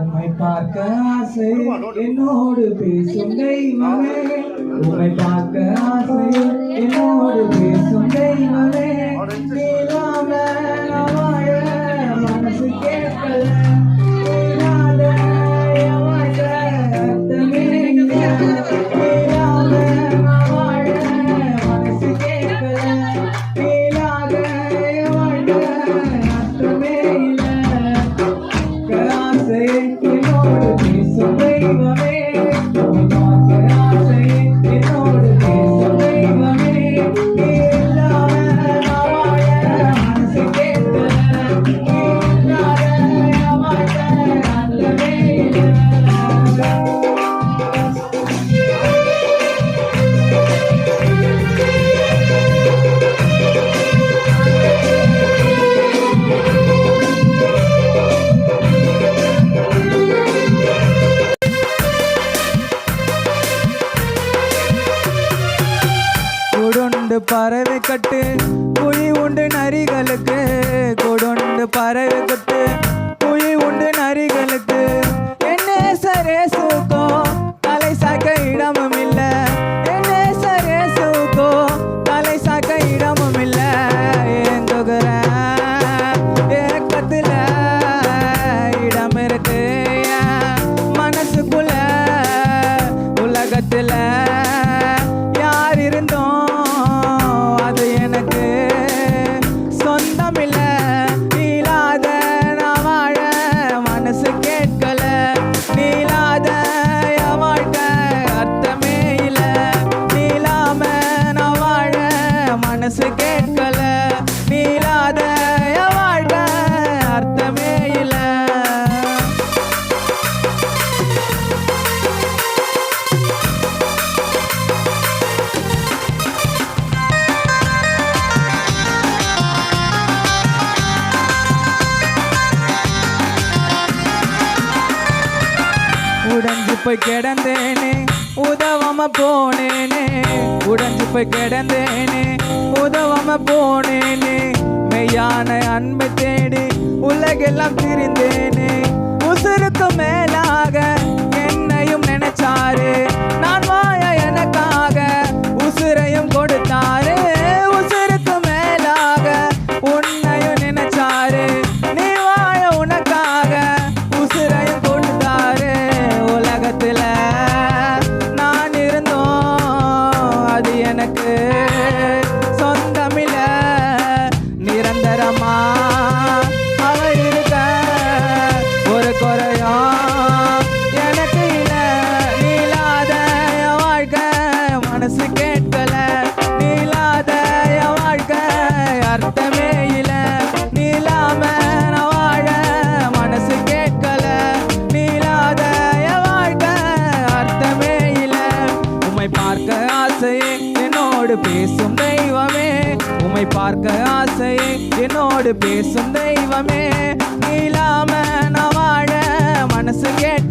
உம்மை பார்க்க ஆசை என்னோடு பேசும் தெய்வமே. உம்மை பார்க்க ஆசை என்னோடு கொடுண்டு பறவை கட்டு. குழி உண்டு நரிகளுக்கு. கொடுண்டு பறவை கட்டு. குழி உண்டு நரிகளுக்கு. என்ன சரேசு? மனசு கேட்கல. நீலாத என் அர்த்தமே இல்லை. உடைஞ்சு போய் கிடந்தேனே உதவாம போனேனே. உடஞ்சு போய் கிடந்தேனே உதவாம போனேனே. மெய்யான அன்பை தேடி உலகெல்லாம் திரிந்தேனே உசுருக்கு மேலாக என்னையும் நினைச்சாரு. நான் வா என்னோடு பேசும் தெய்வமே. உம்மை பார்க்க ஆசையே என்னோடு பேசும் தெய்வமே. நீலாம நான் வாழ மனசு கேட்டு